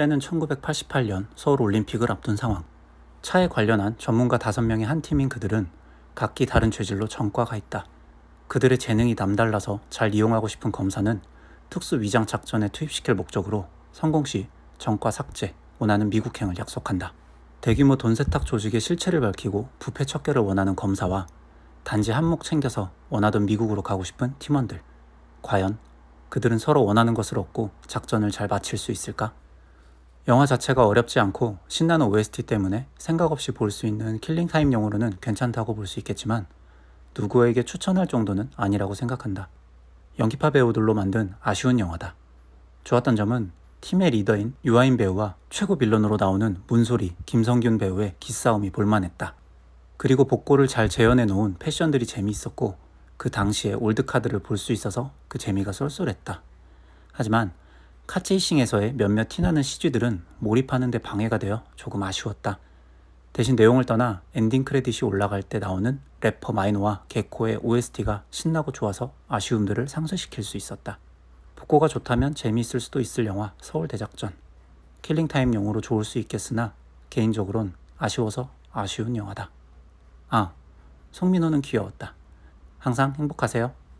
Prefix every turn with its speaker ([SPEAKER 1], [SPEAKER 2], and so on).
[SPEAKER 1] 때는 1988년 서울 올림픽을 앞둔 상황. 차에 관련한 전문가 5명의 한 팀인 그들은 각기 다른 죄질로 전과가 있다. 그들의 재능이 남달라서 잘 이용하고 싶은 검사는 특수 위장 작전에 투입시킬 목적으로 성공 시 전과 삭제, 원하는 미국행을 약속한다. 대규모 돈 세탁 조직의 실체를 밝히고 부패 척결을 원하는 검사와 단지 한몫 챙겨서 원하던 미국으로 가고 싶은 팀원들. 과연 그들은 서로 원하는 것을 얻고 작전을 잘 마칠 수 있을까? 영화 자체가 어렵지 않고 신나는 OST 때문에 생각 없이 볼 수 있는 킬링타임용으로는 괜찮다고 볼 수 있겠지만 누구에게 추천할 정도는 아니라고 생각한다. 연기파 배우들로 만든 아쉬운 영화다. 좋았던 점은 팀의 리더인 유아인 배우와 최고 빌런으로 나오는 문소리, 김성균 배우의 기싸움이 볼만했다. 그리고 복고를 잘 재현해 놓은 패션들이 재미있었고 그 당시에 올드카드를 볼 수 있어서 그 재미가 쏠쏠했다. 하지만 카체이싱에서의 몇몇 티나는 CG들은 몰입하는 데 방해가 되어 조금 아쉬웠다. 대신 내용을 떠나 엔딩 크레딧이 올라갈 때 나오는 래퍼 마이노와 개코의 OST가 신나고 좋아서 아쉬움들을 상쇄시킬 수 있었다. 복고가 좋다면 재미있을 수도 있을 영화 서울대작전. 킬링타임용으로 좋을 수 있겠으나 개인적으론 아쉬워서 아쉬운 영화다. 아, 송민호는 귀여웠다. 항상 행복하세요.